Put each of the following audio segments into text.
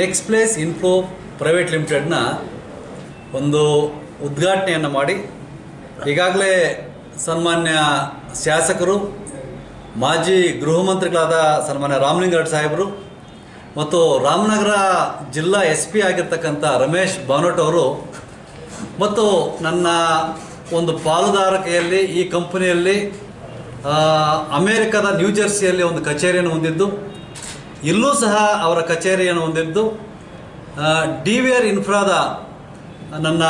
Next place info private ಲಿಮಿಟೆಡ್ನ ಒಂದು ಉದ್ಘಾಟನೆಯನ್ನು ಮಾಡಿ, ಈಗಾಗಲೇ ಸನ್ಮಾನ್ಯ ಶಾಸಕರು, ಮಾಜಿ ಗೃಹ ಮಂತ್ರಿಗಳಾದ ಸನ್ಮಾನ್ಯ ರಾಮಲಿಂಗಾರೆಡ್ಡಿ ಸಾಹೇಬರು ಮತ್ತು ರಾಮನಗರ ಜಿಲ್ಲಾ ಎಸ್ ಪಿ ಆಗಿರ್ತಕ್ಕಂಥ ರಮೇಶ್ ಬಾನೋಟ್ ಅವರು ಮತ್ತು ನನ್ನ ಒಂದು ಪಾಲುದಾರಿಕೆಯಲ್ಲಿ ಈ ಕಂಪನಿಯಲ್ಲಿ ಅಮೇರಿಕಾದ ಅಮೇರಿಕದ ನ್ಯೂ ಜೆರ್ಸಿಯಲ್ಲಿ ಒಂದು ಕಚೇರಿಯನ್ನು ಹೊಂದಿದ್ದು. ಇಲ್ಲೂ ಸಹ ಅವರ ಕಚೇರಿಯನ್ನು ಹೊಂದಿದ್ದು ಡಿ ವಿ ಆರ್ ಇನ್ಫ್ರಾದ ನನ್ನ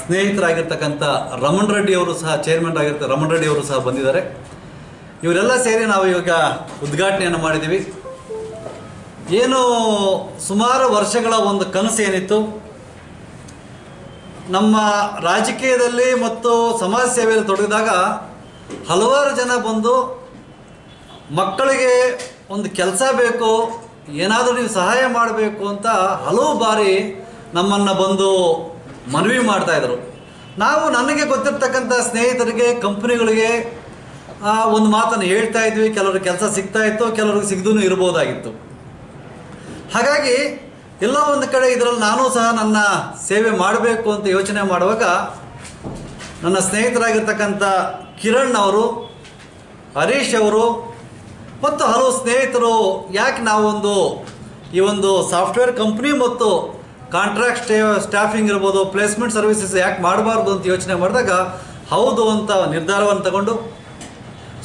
ಸ್ನೇಹಿತರಾಗಿರ್ತಕ್ಕಂಥ ರಮಣ್ ರೆಡ್ಡಿ ಅವರು ಸಹ ಚೇರ್ಮನ್ ಆಗಿರ್ತಾರೆ ರಮಣ್ ರೆಡ್ಡಿ ಅವರು ಸಹ ಬಂದಿದ್ದಾರೆ. ಇವರೆಲ್ಲ ಸೇರಿ ನಾವು ಇವಾಗ ಉದ್ಘಾಟನೆಯನ್ನು ಮಾಡಿದ್ದೀವಿ. ಏನು ಸುಮಾರು ವರ್ಷಗಳ ಒಂದು ಕನಸು ಏನಿತ್ತು. ನಮ್ಮ ರಾಜಕೀಯದಲ್ಲಿ ಮತ್ತು ಸಮಾಜ ಸೇವೆಯಲ್ಲಿ ತೊಡಗಿದಾಗ ಹಲವಾರು ಜನ ಬಂದು ಮಕ್ಕಳಿಗೆ ಒಂದು ಕೆಲಸ ಬೇಕು, ಏನಾದರೂ ನೀವು ಸಹಾಯ ಮಾಡಬೇಕು ಅಂತ ಹಲವು ಬಾರಿ ನಮ್ಮನ್ನು ಬಂದು ಮನವಿ ಮಾಡ್ತಾಯಿದ್ರು ನಾವು ನನಗೆ ಗೊತ್ತಿರ್ತಕ್ಕಂಥ ಸ್ನೇಹಿತರಿಗೆ, ಕಂಪ್ನಿಗಳಿಗೆ ಒಂದು ಮಾತನ್ನು ಹೇಳ್ತಾ ಇದ್ವಿ. ಕೆಲವ್ರಿಗೆ ಕೆಲಸ ಸಿಗ್ತಾ ಇತ್ತು, ಕೆಲವ್ರಿಗೆ ಸಿಗದೂ ಇರ್ಬೋದಾಗಿತ್ತು. ಹಾಗಾಗಿ, ಎಲ್ಲ ಒಂದು ಕಡೆ ಇದರಲ್ಲಿ ನಾನು ಸಹ ನನ್ನ ಸೇವೆ ಮಾಡಬೇಕು ಅಂತ ಯೋಚನೆ ಮಾಡುವಾಗ, ನನ್ನ ಸ್ನೇಹಿತರಾಗಿರ್ತಕ್ಕಂಥ ಕಿರಣ್ ಅವರು, ಹರೀಶ್ ಅವರು ಮತ್ತು ಹಲವು ಸ್ನೇಹಿತರು, ಯಾಕೆ ನಾವೊಂದು ಈ ಒಂದು ಸಾಫ್ಟ್ವೇರ್ ಕಂಪ್ನಿ ಮತ್ತು ಕಾಂಟ್ರಾಕ್ಟ್ ಸ್ಟೇ, ಸ್ಟಾಫಿಂಗ್ ಇರ್ಬೋದು, ಪ್ಲೇಸ್ಮೆಂಟ್ ಸರ್ವಿಸಸ್ ಯಾಕೆ ಮಾಡಬಾರ್ದು ಅಂತ ಯೋಚನೆ ಮಾಡಿದಾಗ ಹೌದು ಅಂತ ನಿರ್ಧಾರವನ್ನು ತಗೊಂಡು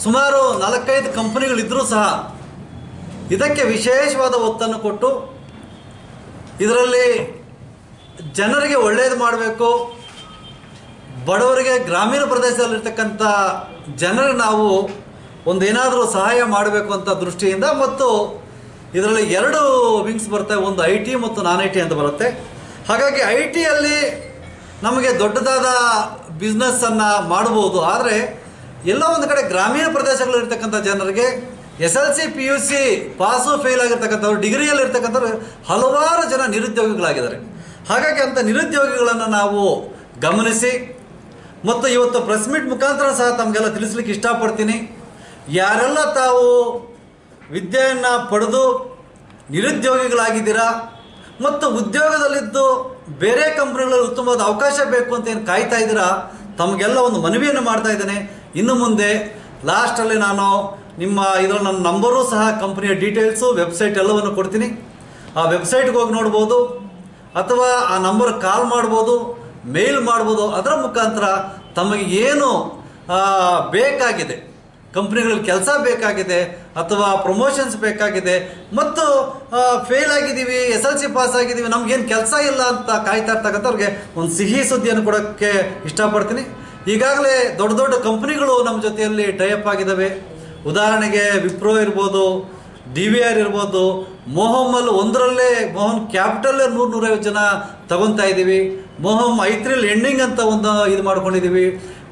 ಸುಮಾರು ನಾಲ್ಕೈದು ಕಂಪ್ನಿಗಳಿದ್ದರೂ ಸಹ ಇದಕ್ಕೆ ವಿಶೇಷವಾದ ಒತ್ತನ್ನು ಕೊಟ್ಟು ಇದರಲ್ಲಿ ಜನರಿಗೆ ಒಳ್ಳೆಯದು ಮಾಡಬೇಕು. ಬಡವರಿಗೆ ಗ್ರಾಮೀಣ ಪ್ರದೇಶದಲ್ಲಿರ್ತಕ್ಕಂಥ ಜನರು ನಾವು ಒಂದು ಏನಾದರೂ ಸಹಾಯ ಮಾಡಬೇಕು ಅಂತ ದೃಷ್ಟಿಯಿಂದ ಮತ್ತು ಇದರಲ್ಲಿ ಎರಡು ವಿಂಗ್ಸ್ ಬರ್ತವೆ ಒಂದು ಐ ಟಿ ಮತ್ತು ನಾನ್ ಐ ಟಿ ಅಂತ ಬರುತ್ತೆ. ಹಾಗಾಗಿ ಐ ಟಿಯಲ್ಲಿ ನಮಗೆ ದೊಡ್ಡದಾದ ಬಿಸ್ನೆಸ್ಸನ್ನು ಮಾಡ್ಬೋದು. ಆದರೆ ಎಲ್ಲ ಒಂದು ಕಡೆ ಗ್ರಾಮೀಣ ಪ್ರದೇಶಗಳಲ್ಲಿರ್ತಕ್ಕಂಥ ಜನರಿಗೆ S L C P U C pass fail ಆಗಿರ್ತಕ್ಕಂಥವ್ರು ಡಿಗ್ರಿಯಲ್ಲಿ ಇರ್ತಕ್ಕಂಥವ್ರು ಹಲವಾರು ಜನ ನಿರುದ್ಯೋಗಿಗಳಾಗಿದ್ದಾರೆ. ಹಾಗಾಗಿ ಅಂಥ ನಿರುದ್ಯೋಗಿಗಳನ್ನು ನಾವು ಗಮನಿಸಿ ಮತ್ತು ಇವತ್ತು ಪ್ರೆಸ್ ಮೀಟ್ ಮುಖಾಂತರ ಸಹ ತಮಗೆಲ್ಲ ತಿಳಿಸ್ಲಿಕ್ಕೆ ಇಷ್ಟಪಡ್ತೀನಿ. ಯಾರೆಲ್ಲ ತಾವು ವಿದ್ಯೆಯನ್ನು ಪಡೆದು ನಿರುದ್ಯೋಗಿಗಳಾಗಿದ್ದೀರಾ, ಮತ್ತು ಉದ್ಯೋಗದಲ್ಲಿದ್ದು ಬೇರೆ ಕಂಪ್ನಿಗಳಲ್ಲಿ ಉತ್ತಮವಾದ ಅವಕಾಶ ಬೇಕು ಅಂತ ಏನು ಕಾಯ್ತಾ ಇದ್ದೀರಾ, ತಮಗೆಲ್ಲ ಒಂದು ಮನವಿಯನ್ನು ಮಾಡ್ತಾ ಇದ್ದೇನೆ. ಇನ್ನು ಮುಂದೆ ಲಾಸ್ಟಲ್ಲಿ ನಾನು ನಿಮ್ಮ ಇದರ ನನ್ನ ನಂಬರು ಸಹ ಕಂಪ್ನಿಯ ಡೀಟೇಲ್ಸು ವೆಬ್ಸೈಟ್ ಎಲ್ಲವನ್ನು ಕೊಡ್ತೀನಿ. ಆ ವೆಬ್ಸೈಟ್ಗೆ ಹೋಗಿ ನೋಡ್ಬೋದು, ಅಥವಾ ಆ ನಂಬರ್ ಕಾಲ್ ಮಾಡ್ಬೋದು ಮೇಲ್ ಮಾಡ್ಬೋದು, ಅದರ ಮುಖಾಂತರ ತಮಗೆ ಏನು ಬೇಕಾಗಿದೆ. ಕಂಪ್ನಿಗಳಲ್ಲಿ ಕೆಲಸ ಬೇಕಾಗಿದೆ ಅಥವಾ ಪ್ರಮೋಷನ್ಸ್ ಬೇಕಾಗಿದೆ. ಮತ್ತು ಫೇಲ್ ಆಗಿದ್ದೀವಿ ಎಸ್ ಎಲ್ ಸಿ ಪಾಸ್ ಆಗಿದ್ದೀವಿ, ನಮ್ಗೇನು ಕೆಲಸ ಇಲ್ಲ ಅಂತ ಕಾಯ್ತಾ ಇರ್ತಕ್ಕಂಥವ್ರಿಗೆ ಒಂದು ಸಿಹಿ ಸುದ್ದಿಯನ್ನು ಕೊಡೋಕ್ಕೆ ಇಷ್ಟಪಡ್ತೀನಿ. ಈಗಾಗಲೇ ದೊಡ್ಡ ದೊಡ್ಡ ಕಂಪ್ನಿಗಳು ನಮ್ಮ ಜೊತೆಯಲ್ಲಿ ಟೈಅಪ್ ಆಗಿದ್ದಾವೆ ಉದಾಹರಣೆಗೆ ವಿಪ್ರೋ ಇರ್ಬೋದು, ಡಿ ವಿ ಆರ್ ಇರ್ಬೋದು, ಮೊಹಮ್ಮಲ್ ಒಂದರಲ್ಲೇ, ಮೋಹನ್ ಕ್ಯಾಪಿಟಲ್ಲೇ ನೂರು ನೂರೈವತ್ತು ಜನ ತಗೊತಾ ಇದ್ದೀವಿ ಮೊಹಮ್ ಐತ್ರಿಲ್ ಎಂಡಿಂಗ್ ಅಂತ ಒಂದು ಇದು ಮಾಡ್ಕೊಂಡಿದ್ದೀವಿ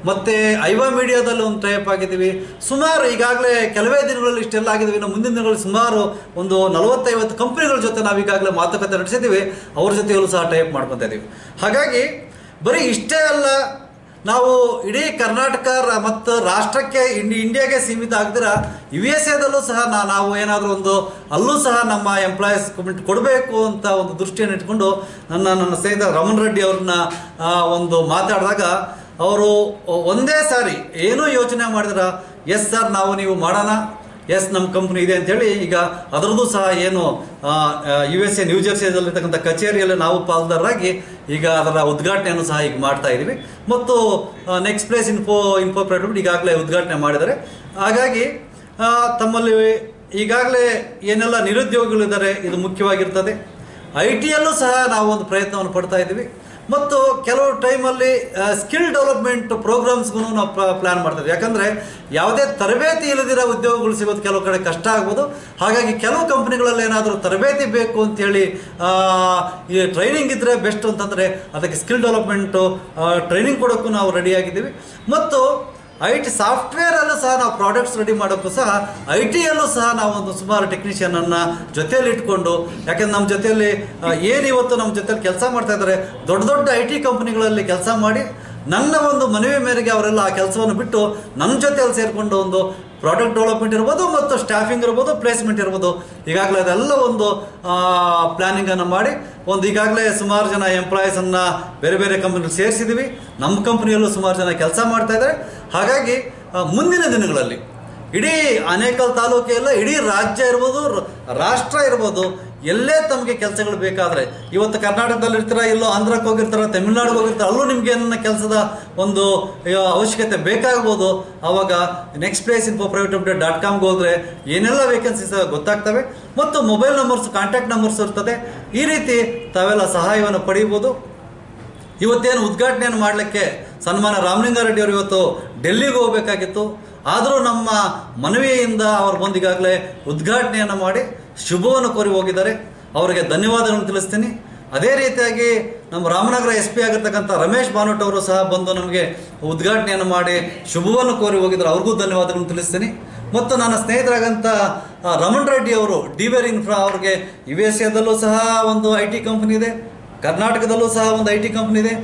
ಮತ್ತು ಐವಾ ಮೀಡಿಯಾದಲ್ಲಿ ಒಂದು ಟೈಪ್ ಆಗಿದ್ದೀವಿ. ಸುಮಾರು ಈಗಾಗಲೇ ಕೆಲವೇ ದಿನಗಳಲ್ಲಿ ಇಷ್ಟೆಲ್ಲ ಆಗಿದ್ದೀವಿ. ಇನ್ನು ಮುಂದಿನ ದಿನಗಳಲ್ಲಿ ಸುಮಾರು ಒಂದು ನಲವತ್ತೈವತ್ತು ಕಂಪ್ನಿಗಳ ಜೊತೆ ನಾವು ಈಗಾಗಲೇ ಮಾತುಕತೆ ನಡೆಸಿದ್ದೀವಿ. ಅವ್ರ ಜೊತೆಯಲ್ಲೂ ಸಹ ಟೈಪ್ ಮಾಡ್ಕೊತಾ ಇದ್ದೀವಿ ಹಾಗಾಗಿ ಬರೀ ಇಷ್ಟೇ ಅಲ್ಲ, ನಾವು ಇಡೀ ಕರ್ನಾಟಕ ಮತ್ತು ರಾಷ್ಟ್ರಕ್ಕೆ ಇಂಡಿ, ಇಂಡಿಯಾಗೆ ಸೀಮಿತ ಆಗದಿರ ಯು ಎಸ್ ಎದಲ್ಲೂ ಸಹ ನಾವು ಏನಾದರೂ ಒಂದು ಅಲ್ಲೂ ಸಹ ನಮ್ಮ ಎಂಪ್ಲಾಯೀಸ್ ಕಮೆಂಟ್ ಕೊಡಬೇಕು ಅಂತ ಒಂದು ದೃಷ್ಟಿಯನ್ನು ಇಟ್ಕೊಂಡು ನನ್ನ ನನ್ನ ಸ್ನೇಹಿತ ರಮಣ್ ರೆಡ್ಡಿ ಅವ್ರನ್ನ ಒಂದು ಮಾತಾಡಿದಾಗ ಅವರು ಒಂದೇ ಸಾರಿ ಏನೂ ಯೋಚನೆ ಮಾಡಿದ್ರ, ಎಸ್ ಸರ್, ನಾವು ನೀವು ಮಾಡೋಣ. ಎಸ್ ನಮ್ಮ ಕಂಪ್ನಿ ಇದೆ ಅಂತೇಳಿ ಈಗ ಅದರದ್ದು ಸಹ ಏನು ಯು ಎಸ್ ಎ ನ್ಯೂ ಜೆರ್ಸಿಯಲ್ಲಿರ್ತಕ್ಕಂಥ ಕಚೇರಿಯಲ್ಲಿ ನಾವು ಪಾಲ್ದಾರರಾಗಿ ಈಗ ಅದರ ಉದ್ಘಾಟನೆಯನ್ನು ಸಹ ಈಗ ಮಾಡ್ತಾ ಇದ್ದೀವಿ. ಮತ್ತು next place info info private ಈಗಾಗಲೇ ಉದ್ಘಾಟನೆ ಮಾಡಿದ್ದಾರೆ. ಹಾಗಾಗಿ ತಮ್ಮಲ್ಲಿ ಈಗಾಗಲೇ ಏನೆಲ್ಲ ನಿರುದ್ಯೋಗಿಗಳಿದ್ದಾರೆ, ಇದು ಮುಖ್ಯವಾಗಿರ್ತದೆ. ಐ ಟಿಯಲ್ಲೂ ಸಹ ನಾವು ಒಂದು ಪ್ರಯತ್ನವನ್ನು ಪಡ್ತಾ ಇದ್ದೀವಿ. ಮತ್ತು ಕೆಲವು ಟೈಮಲ್ಲಿ ಸ್ಕಿಲ್ ಡೆವಲಪ್ಮೆಂಟ್ ಪ್ರೋಗ್ರಾಮ್ಸ್ಗೂ ನಾವು ಪ್ಲ್ಯಾನ್ ಮಾಡ್ತೀವಿ. ಯಾಕಂದರೆ ಯಾವುದೇ ತರಬೇತಿ ಇಲ್ಲದಿರೋ ಉದ್ಯೋಗಗಳು ಸಿಗೋದು ಕೆಲವು ಕಡೆ ಕಷ್ಟ ಆಗ್ಬೋದು. ಹಾಗಾಗಿ ಕೆಲವು ಕಂಪ್ನಿಗಳಲ್ಲಿ ಏನಾದರೂ ತರಬೇತಿ ಬೇಕು ಅಂತೇಳಿ ಈ ಟ್ರೈನಿಂಗ್ ಇದ್ದರೆ ಬೆಸ್ಟ್ ಅಂತಂದರೆ ಅದಕ್ಕೆ ಸ್ಕಿಲ್ ಡೆವಲಪ್ಮೆಂಟು ಟ್ರೈನಿಂಗ್ ಕೊಡೋಕ್ಕೂ ನಾವು ರೆಡಿಯಾಗಿದ್ದೀವಿ ಮತ್ತು ಐ ಟಿ ಸಾಫ್ಟ್ವೇರಲ್ಲೂ ಸಹ ನಾವು ಪ್ರಾಡಕ್ಟ್ಸ್ ರೆಡಿ ಮಾಡೋಕ್ಕೂ ಸಹ ಐ ಟಿಯಲ್ಲೂ ಸಹ ನಾವು ಒಂದು ಸುಮಾರು ಟೆಕ್ನಿಷಿಯನನ್ನು ಜೊತೆಯಲ್ಲಿ ಇಟ್ಕೊಂಡು, ಯಾಕೆಂದ್ರೆ ನಮ್ಮ ಜೊತೆಯಲ್ಲಿ ಏನು ಇವತ್ತು ನಮ್ಮ ಜೊತೆಲಿ ಕೆಲಸ ಮಾಡ್ತಾ ಇದ್ದಾರೆ ದೊಡ್ಡ ದೊಡ್ಡ ಐ ಟಿ ಕಂಪ್ನಿಗಳಲ್ಲಿ ಕೆಲಸ ಮಾಡಿ, ನನ್ನ ಒಂದು ಮನವಿ ಮೇರೆಗೆ ಅವರೆಲ್ಲ ಆ ಕೆಲಸವನ್ನು ಬಿಟ್ಟು ನಮ್ಮ ಜೊತೆಯಲ್ಲಿ ಸೇರಿಕೊಂಡು ಒಂದು ಪ್ರಾಡಕ್ಟ್ ಡೆವಲಪ್ಮೆಂಟ್ ಇರ್ಬೋದು ಮತ್ತು ಸ್ಟಾಫಿಂಗ್ ಇರ್ಬೋದು, ಪ್ಲೇಸ್ಮೆಂಟ್ ಇರ್ಬೋದು. ಈಗಾಗಲೇ ಅದೆಲ್ಲ ಒಂದು ಪ್ಲಾನಿಂಗನ್ನು ಮಾಡಿ, ಒಂದು ಈಗಾಗಲೇ ಸುಮಾರು ಜನ ಎಂಪ್ಲಾಯೀಸನ್ನು ಬೇರೆ ಬೇರೆ ಕಂಪ್ನಿಗಳು ಸೇರಿಸಿದ್ದೀವಿ ನಮ್ಮ ಕಂಪ್ನಿಯಲ್ಲೂ ಸುಮಾರು ಜನ ಕೆಲಸ ಮಾಡ್ತಾ ಇದ್ದಾರೆ. ಹಾಗಾಗಿ ಮುಂದಿನ ದಿನಗಳಲ್ಲಿ ಇಡೀ ಅನೇಕಲ್ ತಾಲೂಕೆಲ್ಲ ಇಡೀ ರಾಜ್ಯ ಇರ್ಬೋದು ರಾಷ್ಟ್ರ ಇರ್ಬೋದು ಎಲ್ಲೇ ತಮಗೆ ಕೆಲಸಗಳು ಬೇಕಾದರೆ. ಇವತ್ತು ಕರ್ನಾಟಕದಲ್ಲಿ ಇರ್ತೀರಾ, ಇಲ್ಲೋ ಆಂಧ್ರಕ್ಕೆ ಹೋಗಿರ್ತಾರ, ತಮಿಳ್ನಾಡಿಗೆ ಹೋಗಿರ್ತಾರೆ, ಅಲ್ಲೂ ನಿಮಗೆ ನನ್ನ ಕೆಲಸದ ಒಂದು ಅವಶ್ಯಕತೆ ಬೇಕಾಗ್ಬೋದು. ಆವಾಗ next place info private update dot ಕಾಮ್ಗೆ ಹೋದರೆ ಏನೆಲ್ಲ ವೇಕೆನ್ಸೀಸ್ ಗೊತ್ತಾಗ್ತವೆ. ಮತ್ತು ಮೊಬೈಲ್ ನಂಬರ್ಸ್ ಕಾಂಟ್ಯಾಕ್ಟ್ ನಂಬರ್ಸ್ ಇರ್ತದೆ. ಈ ರೀತಿ ತಾವೆಲ್ಲ ಸಹಾಯವನ್ನು ಪಡೆಯಬಹುದು ಇವತ್ತೇನು ಉದ್ಘಾಟನೆಯನ್ನು ಮಾಡಲಿಕ್ಕೆ ಸನ್ಮಾನ ರಾಮಲಿಂಗಾರೆಡ್ಡಿ ಅವರು ಇವತ್ತು ಡೆಲ್ಲಿಗೆ ಹೋಗಬೇಕಾಗಿತ್ತು. ಆದರೂ ನಮ್ಮ ಮನವಿಯಿಂದ ಅವರು ಬಂದು ಈಗಾಗಲೇ ಉದ್ಘಾಟನೆಯನ್ನು ಮಾಡಿ ಶುಭವನ್ನು ಕೋರಿ ಹೋಗಿದ್ದಾರೆ. ಅವರಿಗೆ ಧನ್ಯವಾದಗಳನ್ನು ತಿಳಿಸ್ತೀನಿ. ಅದೇ ರೀತಿಯಾಗಿ ನಮ್ಮ ರಾಮನಗರ ಎಸ್ ಪಿ ಆಗಿರ್ತಕ್ಕಂಥ ರಮೇಶ್ ಬಾನೋಟ್ ಅವರು ಸಹ ಬಂದು ನಮಗೆ ಉದ್ಘಾಟನೆಯನ್ನು ಮಾಡಿ ಶುಭವನ್ನು ಕೋರಿ ಹೋಗಿದ್ದಾರೆ. ಅವ್ರಿಗೂ ಧನ್ಯವಾದಗಳನ್ನು ತಿಳಿಸ್ತೀನಿ. ಮತ್ತು ನನ್ನ ಸ್ನೇಹಿತರಾಗಂಥ ರಮಣ್ ರೆಡ್ಡಿ ಅವರು ಡಿವೇರ್ ಇನ್ಫ್ರಾ ಅವ್ರಿಗೆ ಯು ಎಸ್ ಎದಲ್ಲೂ ಸಹ ಒಂದು ಐ ಟಿ ಕಂಪ್ನಿ ಇದೆ. ಕರ್ನಾಟಕದಲ್ಲೂ ಸಹ ಒಂದು ಐ ಟಿ ಕಂಪ್ನಿ ಇದೆ.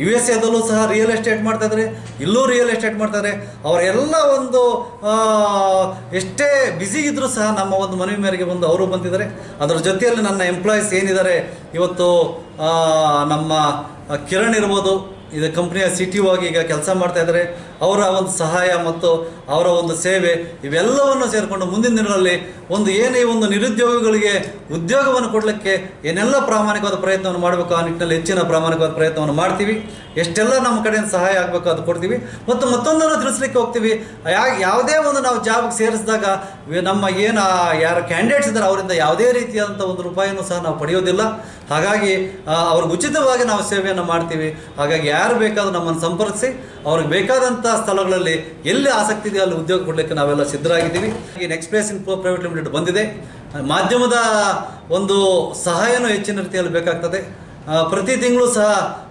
ಯು ಎಸ್ ಎದಲ್ಲೂ ಸಹ ರಿಯಲ್ ಎಸ್ಟೇಟ್ ಮಾಡ್ತಾಯಿದ್ದಾರೆ ಇಲ್ಲೂ ರಿಯಲ್ ಎಸ್ಟೇಟ್ ಮಾಡ್ತಾರೆ ಅವರೆಲ್ಲ ಒಂದು ಎಷ್ಟೇ ಬ್ಯುಸಿ ಇದ್ದರೂ ಸಹ ನಮ್ಮ ಒಂದು ಮನವಿ ಮೇರೆಗೆ ಬಂದು ಅವರು ಬಂದಿದ್ದಾರೆ. ಅದರ ಜೊತೆಯಲ್ಲಿ ನನ್ನ ಎಂಪ್ಲಾಯೀಸ್ ಏನಿದ್ದಾರೆ, ಇವತ್ತು ನಮ್ಮ ಕಿರಣ್ ಇರ್ಬೋದು, ಇದು ಕಂಪ್ನಿಯ ಸಿ ಟಿ ಆಗಿ ಈಗ ಕೆಲಸ ಮಾಡ್ತಾ ಇದ್ದಾರೆ ಅವರ ಒಂದು ಸಹಾಯ ಮತ್ತು ಅವರ ಒಂದು ಸೇವೆ ಇವೆಲ್ಲವನ್ನು ಸೇರಿಕೊಂಡು ಮುಂದಿನ ದಿನಗಳಲ್ಲಿ ಒಂದು ಏನೇ ಒಂದು ನಿರುದ್ಯೋಗಿಗಳಿಗೆ ಉದ್ಯೋಗವನ್ನು ಕೊಡಲಿಕ್ಕೆ ಏನೆಲ್ಲ ಪ್ರಾಮಾಣಿಕವಾದ ಪ್ರಯತ್ನವನ್ನು ಮಾಡಬೇಕು ಆ ನಿಟ್ಟಿನಲ್ಲಿ ಹೆಚ್ಚಿನ ಪ್ರಾಮಾಣಿಕವಾದ ಪ್ರಯತ್ನವನ್ನು ಮಾಡ್ತೀವಿ. ಎಷ್ಟೆಲ್ಲ ನಮ್ಮ ಕಡೆಯಿಂದ ಸಹಾಯ ಆಗಬೇಕು ಅದು ಕೊಡ್ತೀವಿ. ಮತ್ತು ಮತ್ತೊಂದನ್ನು ತಿಳಿಸ್ಲಿಕ್ಕೆ ಹೋಗ್ತೀವಿ. ಯಾವುದೇ ಒಂದು ನಾವು ಜಾಬ್ಗೆ ಸೇರಿಸಿದಾಗ ನಮ್ಮ ಏನು, ಯಾರು ಕ್ಯಾಂಡಿಡೇಟ್ಸ್ ಇದ್ದಾರೆ ಅವರಿಂದ ಯಾವುದೇ ರೀತಿಯಾದಂಥ ಒಂದು ರೂಪಾಯಿಯನ್ನು ಸಹ ನಾವು ಪಡೆಯೋದಿಲ್ಲ. ಹಾಗಾಗಿ ಅವ್ರಿಗೆ ಉಚಿತವಾಗಿ ನಾವು ಸೇವೆಯನ್ನು ಮಾಡ್ತೀವಿ. ಹಾಗಾಗಿ ಯಾರು ಬೇಕಾದರೂ ನಮ್ಮನ್ನು ಸಂಪರ್ಕಿಸಿ, ಅವ್ರಿಗೆ ಬೇಕಾದಂಥ ಸ್ಥಳಗಳಲ್ಲಿ ಎಲ್ಲಿ ಆಸಕ್ತಿ ಇದೆಯೋ ಅಲ್ಲಿ ಉದ್ಯೋಗ ಕೊಡಲಿಕ್ಕೆ ನಾವೆಲ್ಲ ಸಿದ್ಧರಾಗಿದ್ದೀವಿ. ಈ next place in private limited ಬಂದಿದೆ. ಮಾಧ್ಯಮದ ಒಂದು ಸಹಾಯನೂ ಹೆಚ್ಚಿನ ರೀತಿಯಲ್ಲಿ ಬೇಕಾಗ್ತದೆ. ಪ್ರತಿ ತಿಂಗಳು ಸಹ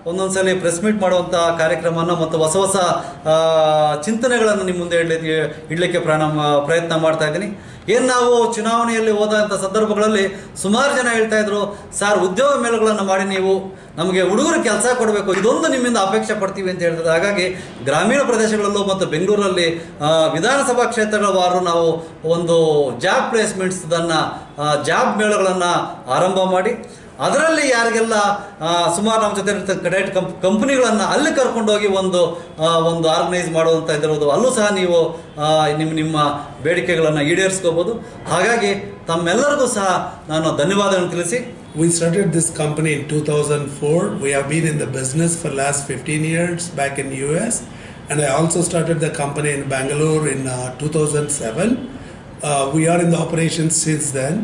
ಒಂದೊಂದು ಸಲ ಪ್ರೆಸ್ ಮೀಟ್ ಮಾಡುವಂಥ ಕಾರ್ಯಕ್ರಮವನ್ನು ಮತ್ತು ಹೊಸ ಹೊಸ ಚಿಂತನೆಗಳನ್ನು ನಿಮ್ಮ ಮುಂದೆ ಇಡ್ಲಿಕ್ಕೆ, ಇಡಲಿಕ್ಕೆ ಪ್ರಾಣ ಪ್ರಯತ್ನ ಮಾಡ್ತಾ ಇದ್ದೀನಿ. ಏನು ನಾವು ಚುನಾವಣೆಯಲ್ಲಿ ಹೋದಂಥ ಸಂದರ್ಭಗಳಲ್ಲಿ ಸುಮಾರು ಜನ ಹೇಳ್ತಾ ಇದ್ರು, ಸರ್, ಉದ್ಯೋಗ ಮೇಳಗಳನ್ನು ಮಾಡಿ ನೀವು, ನಮಗೆ ಹುಡುಗರು ಕೆಲಸ ಕೊಡಬೇಕು, ಇದೊಂದು ನಿಮ್ಮಿಂದ ಅಪೇಕ್ಷೆ ಪಡ್ತೀವಿ ಅಂತ ಹೇಳ್ತದೆ ಹಾಗಾಗಿ ಗ್ರಾಮೀಣ ಪ್ರದೇಶಗಳಲ್ಲೂ ಮತ್ತು ಬೆಂಗಳೂರಲ್ಲಿ ವಿಧಾನಸಭಾ ಕ್ಷೇತ್ರಗಳ ವಾರು ನಾವು ಒಂದು ಜಾಬ್ ಪ್ಲೇಸ್ಮೆಂಟ್ಸ್ದನ್ನು ಜಾಬ್ ಮೇಳಗಳನ್ನು ಆರಂಭ ಮಾಡಿ ಅದರಲ್ಲಿ ಯಾರಿಗೆಲ್ಲ ಸುಮಾರು ನಮ್ಮ ಜೊತೆ ಇರ್ತಕ್ಕ ಕಡೆಟ್ ಕಂಪ್ ಕಂಪ್ನಿಗಳನ್ನು ಅಲ್ಲಿ ಕರ್ಕೊಂಡೋಗಿ ಒಂದು ಒಂದು ಆರ್ಗನೈಸ್ ಮಾಡುವಂಥ ಇದಿರೋದು ಅಲ್ಲೂ ಸಹ ನೀವು ನಿಮ್ಮ ನಿಮ್ಮ ಬೇಡಿಕೆಗಳನ್ನು ಈಡೇರಿಸ್ಕೋಬೋದು ಹಾಗಾಗಿ ತಮ್ಮೆಲ್ಲರಿಗೂ ಸಹ ನಾನು ಧನ್ಯವಾದಗಳನ್ನು ತಿಳಿಸಿ We started this company in 2004. We have been in the business for last 15 years back in US, and I also started the company in Bangalore in uh, 2007. Uh, we are in the operations since then,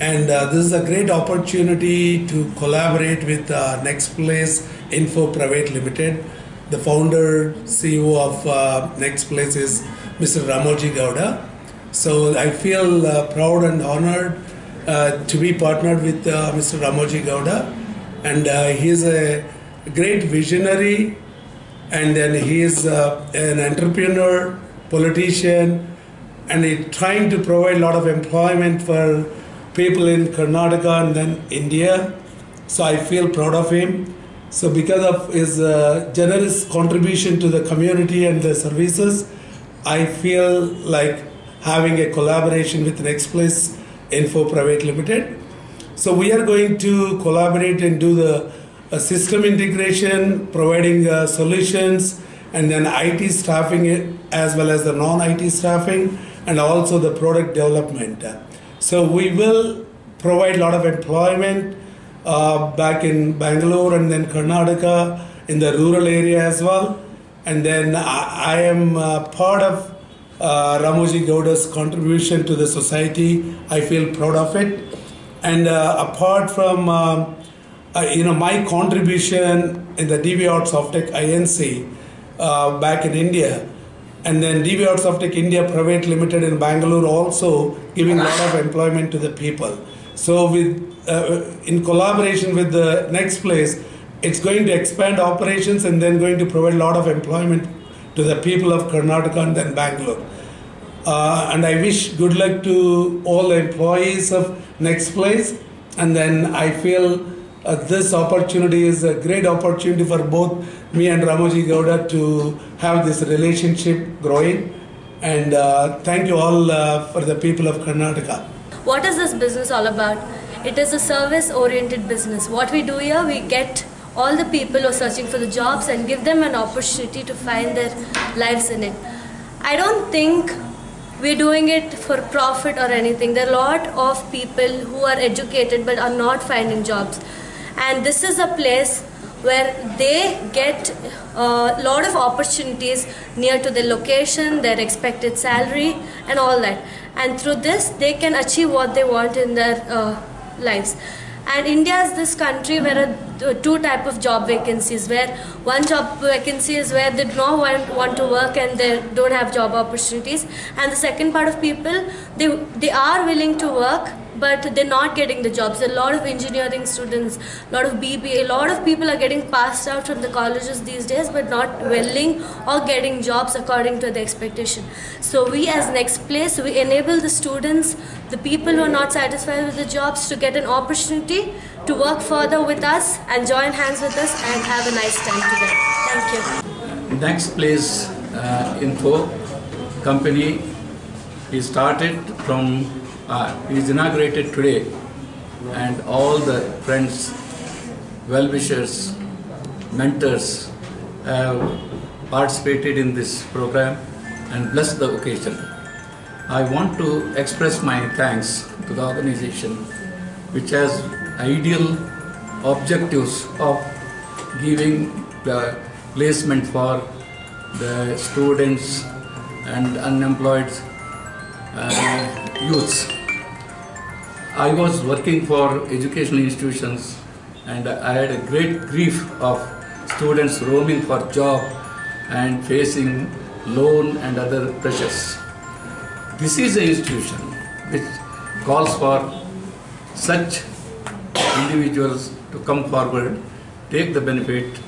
and uh, this is a great opportunity to collaborate with uh, Next Place Info Private Limited. The founder CEO of uh, Next Place is Mr. Ramoji Gowda. So I feel uh, proud and honored uh, to be partnered with uh, Mr. Ramoji Gowda, and he is a great visionary, and then he is an entrepreneur, politician, and he's trying to provide a lot of employment for people in Karnataka and then India. So I feel proud of him. So because of his uh, generous contribution to the community and the services, I feel like having a collaboration with Next Place Info Private Limited. So we are going to collaborate and do the uh, system integration, providing uh, solutions, and then IT staffing as well as the non-IT staffing, and also the product development. So we will provide a lot of employment uh, back in Bangalore and then Karnataka in the rural area as well. And then I, I am uh, part of uh, Ramoji Gowda's contribution to the society. I feel proud of it. And uh, apart from um, uh, you know my contribution in the DB Arts of Tech INC uh, back in India, and then DB Arts of Tech India Private Limited in Bangalore also giving a lot of employment to the people. So with uh, in collaboration with the next place, it's going to expand operations and then going to provide a lot of employment to the people of Karnataka and then Bangalore. Uh, and I wish good luck to all the employees of Next Place. And then I feel uh, this opportunity is a great opportunity for both me and Ramoji Gowda to have this relationship growing. And uh, thank you all uh, for the people of Karnataka. What is this business all about? It is a service oriented business. What we do here, we get all the people who are searching for the jobs and give them an opportunity to find their lives in it. I don't think we're doing it for profit or anything. There are a lot of people who are educated but are not finding jobs. And this is a place where they get a lot of opportunities near to their location, their expected salary, and all that. And through this, they can achieve what they want in their uh, lives. And India is this country where a, two type of job vacancies. Where one job vacancy is where they do not want, want to work and they don't have job opportunities. And the second part of people, they they are willing to work but they're not getting the jobs. A lot of engineering students, a lot of BBA, a lot of people are getting passed out from the colleges these days, but not willing or getting jobs according to the expectation. So we, as next place, we enable the students, the people who are not satisfied with the jobs, to get an opportunity to work further with us and join hands with us and have a nice time together. Thank you. Next Place uh, Info company is started from, uh, is inaugurated today and all the friends, well-wishers, mentors have participated in this program and blessed the occasion. I want to express my thanks to the organization which has ideal objectives of giving the placement for the students and unemployed uh, youths. I was working for educational institutions and I had a great grief of students roaming for job and facing loan and other pressures. This is an institution which calls for such individuals to come forward, take the benefit,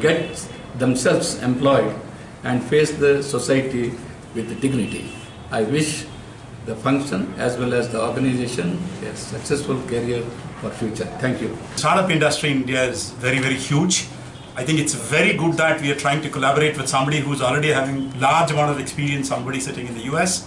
get themselves employed, and face the society with dignity. I wish the function as well as the organization a successful career for future. Thank you. startup industry in India is very, very huge. I think it's very good that we are trying to collaborate with somebody who's already having large amount of experience, somebody sitting in the US,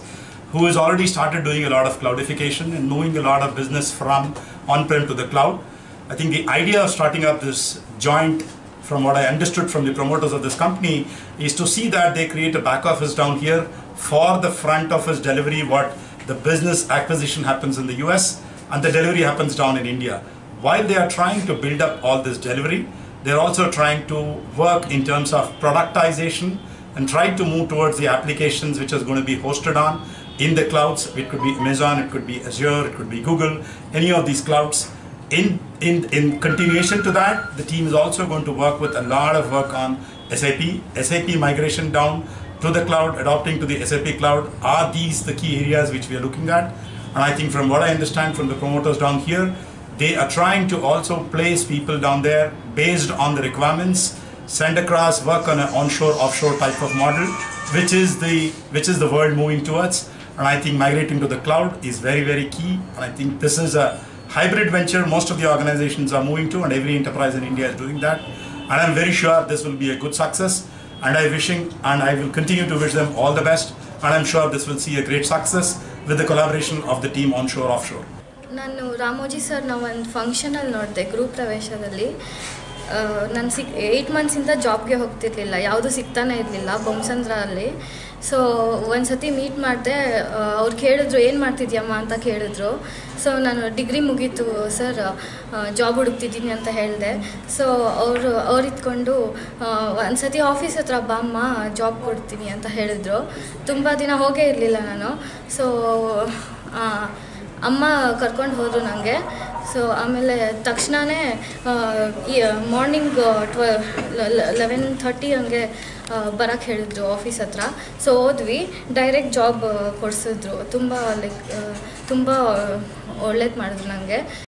who has already started doing a lot of cloudification and knowing a lot of business from on-prem to the cloud. I think the idea of starting up this joint, from what I understood from the promoters of this company, is to see that they create a back office down here for the front office delivery, what the business acquisition happens in the US and the delivery happens down in India. While they are trying to build up all this delivery, they're also trying to work in terms of productization and try to move towards the applications which is going to be hosted on in the clouds. It could be Amazon, it could be Azure, it could be Google, any of these clouds. In, in, in continuation to that, the team is also going to work with a lot of work on SAP, SAP migration down to the cloud, adopting to the SAP cloud. Are these the key areas which we are looking at? And I think from what I understand from the promoters down here, they are trying to also place people down there based on the requirements, send across, work on an onshore, offshore type of model, which is the which is the world moving towards. And I think migrating to the cloud is very, very key. And I think this is a hybrid venture most of the organizations are moving to, and every enterprise in India is doing that. And I'm very sure this will be a good success. And I wishing and I will continue to wish them all the best. And I'm sure this will see a great success with the collaboration of the team onshore, offshore. ನಾನು Ramoji sir ನಾವು ಒಂದು ಫಂಕ್ಷನಲ್ಲಿ ನೋಡಿದೆ group ಪ್ರವೇಶದಲ್ಲಿ ನಾನು ಸಿಕ್ eight ಮಂತ್ಸಿಂದ ಜಾಬ್ಗೆ ಹೋಗ್ತಿರ್ಲಿಲ್ಲ ಯಾವುದು ಸಿಗ್ತಾನೆ ಇರಲಿಲ್ಲ ಬೊಮ್ಸಂದ್ರಲ್ಲಿ so ಒಂದು ಸತಿ ಮೀಟ್ ಮಾಡಿದೆ ಅವ್ರು ಕೇಳಿದ್ರು ಏನು ಮಾಡ್ತಿದ್ಯಮ್ಮ ಅಂತ ಕೇಳಿದ್ರು ಸೊ ನಾನು ಡಿಗ್ರಿ ಮುಗೀತು ಸರ್ ಜಾಬ್ ಹುಡುಕ್ತಿದ್ದೀನಿ ಅಂತ ಹೇಳಿದೆ. ಸೊ ಅವರು, ಅವ್ರು ಇದ್ಕೊಂಡು ಒಂದು ಸತಿ ಆಫೀಸ್ ಹತ್ರ ಬಾಮ್ಮ ಜಾಬ್ ಕೊಡ್ತೀನಿ ಅಂತ ಹೇಳಿದ್ರು. ತುಂಬ ದಿನ ಹೋಗೇ ಇರಲಿಲ್ಲ ನಾನು. ಸೊ ಅಮ್ಮ ಕರ್ಕೊಂಡು ಹೋದರು ನನಗೆ ಸೊ ಆಮೇಲೆ ತಕ್ಷಣವೇ ಮಾರ್ನಿಂಗ್ ಟ್ವ ಲೆವೆನ್ ಥರ್ಟಿ ಹಂಗೆ ಬರೋಕ್ಕೆ ಹೇಳಿದ್ರು ಆಫೀಸ್ ಹತ್ರ. ಸೊ ಹೋದ್ವಿ. ಡೈರೆಕ್ಟ್ ಜಾಬ್ ಕೊಡಿಸಿದ್ರು. ತುಂಬ ಲೈಕ್ ತುಂಬ ಒಳ್ಳೇದು ಮಾಡಿದ್ರು ನನಗೆ.